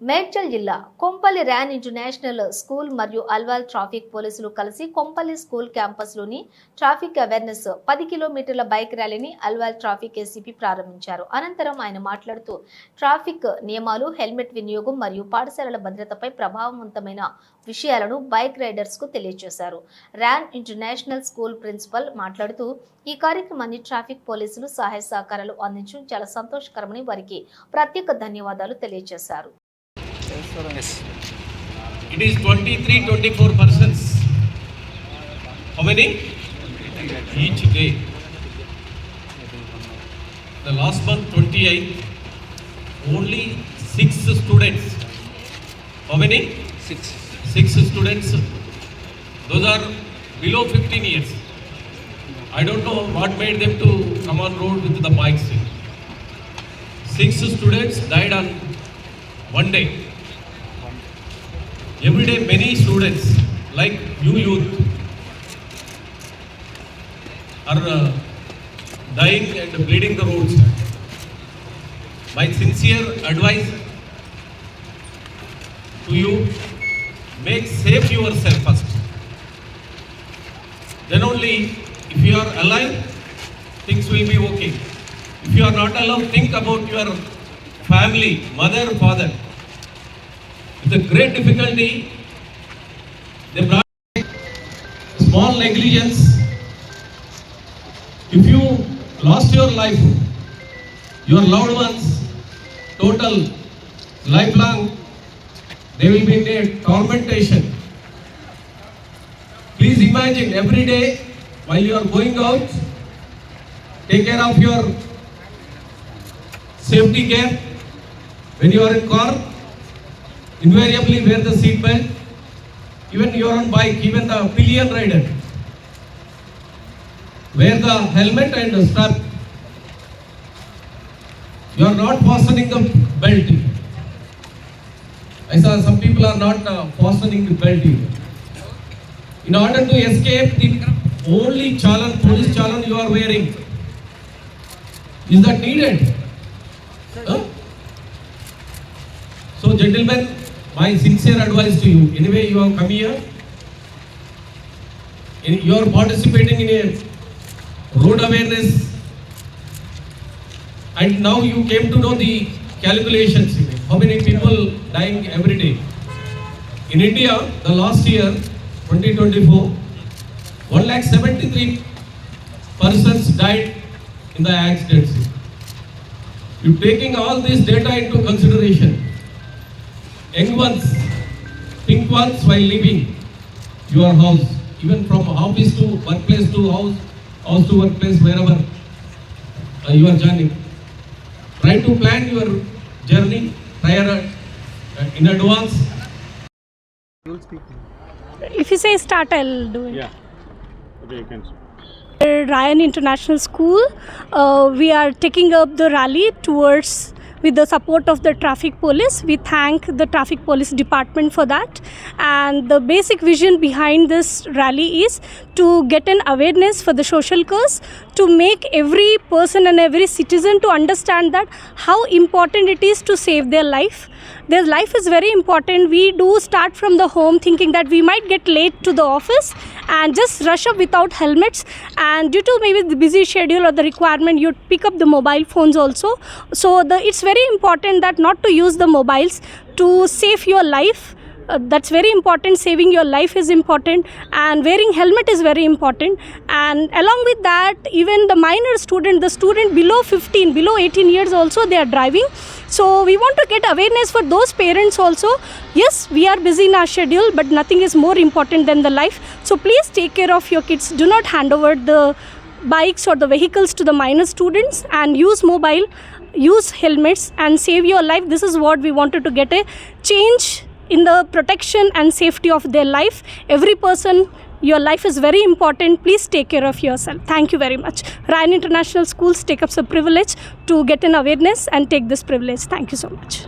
మేడ్చల్ జిల్లా Kompally Ryan international school మరియు Alwal traffic పోలీసులు కలిసి కొంపల్లి స్కూల్ క్యాంపస్లోని ట్రాఫిక్ అవేర్నెస్ పది కిలోమీటర్ల బైక్ ర్యాలీని అల్వాల్ ట్రాఫిక్ ఏసీపీ ప్రారంభించారు. అనంతరం ఆయన మాట్లాడుతూ ట్రాఫిక్ నియమాలు హెల్మెట్ వినియోగం మరియు పాఠశాలల భద్రతపై ప్రభావవంతమైన విషయాలను బైక్ రైడర్స్కు తెలియజేశారు. ర్యాన్ ఇంటర్నేషనల్ స్కూల్ ప్రిన్సిపల్ మాట్లాడుతూ ఈ కార్యక్రమాన్ని ట్రాఫిక్ పోలీసులు సహాయ సహకారాలు అందించడం చాలా సంతోషకరమని వారికి ప్రత్యేక ధన్యవాదాలు తెలియజేశారు. Yes. It is 23, 24 persons. How many? Each day. The last month, 28, only six students. How many? Six. Six students. Those are below 15 years. I don't know what made them to come on road with the bikes. Six students died on one day. Every day, many students, like you youth, are uh, dying and bleeding the roads. My sincere advice to you make safe yourself first. Then only, if you are alive, things will be okay. If you are not alive, think about your family, mother, father. With a great difficulty, they brought small negligence. If you lost your life, your loved ones, total, lifelong, they will be in a tormentation. Please imagine every day while you are going out, take care of your safety gear. When you are in car, invariably wear the seat belt. Even you are on bike, even the pillion rider. Wear the helmet and the strap. You are not fastening the belt. I saw some people are not uh, fastening the belt. In order to escape the only challan, police challan you are wearing. Is that needed? Huh? So, gentlemen, my sincere advice to you. Anyway, you have come here. You are participating in a road awareness, and now you came to know the calculations. How many people dying every day? In India, the last year, 2024, 1 lakh 73 persons died in the accidents. You taking all this data into consideration, young ones, think once while leaving your house, even from office to workplace to house, house to workplace, wherever uh, you are journeying. Try to plan your journey prior uh, in advance. If you say start, I'll do it. Yeah. Okay, you can. Ryan International School, uh, we are taking up the rally towards with the support of the traffic police. We thank the traffic police department for that. And the basic vision behind this rally is to get an awareness for the social cause, to make every person and every citizen to understand that how important it is to save their life. Their life is very important. We do start from the home thinking that we might get late to the office and just rush up without helmets. And due to maybe the busy schedule or the requirement, you pick up the mobile phones also. So the it's very important that not to use the mobiles to save your life. Uh, that's very important. Saving your life is important. And wearing helmet is very important. And along with that even the minor student the student below 15 below 18 years also they are driving. So we want to get awareness for those parents also. Yes we are busy in our schedule but nothing is more important than the life. So please take care of your kids. Do not hand over the bikes or the vehicles to the minor students and use mobile use helmets and save your life. This is what we wanted to get a change in the protection and safety of their life. Every person your life is very important. Please take care of yourself. Thank you very much. Ryan international schools take up the privilege to get an awareness and take this privilege. Thank you so much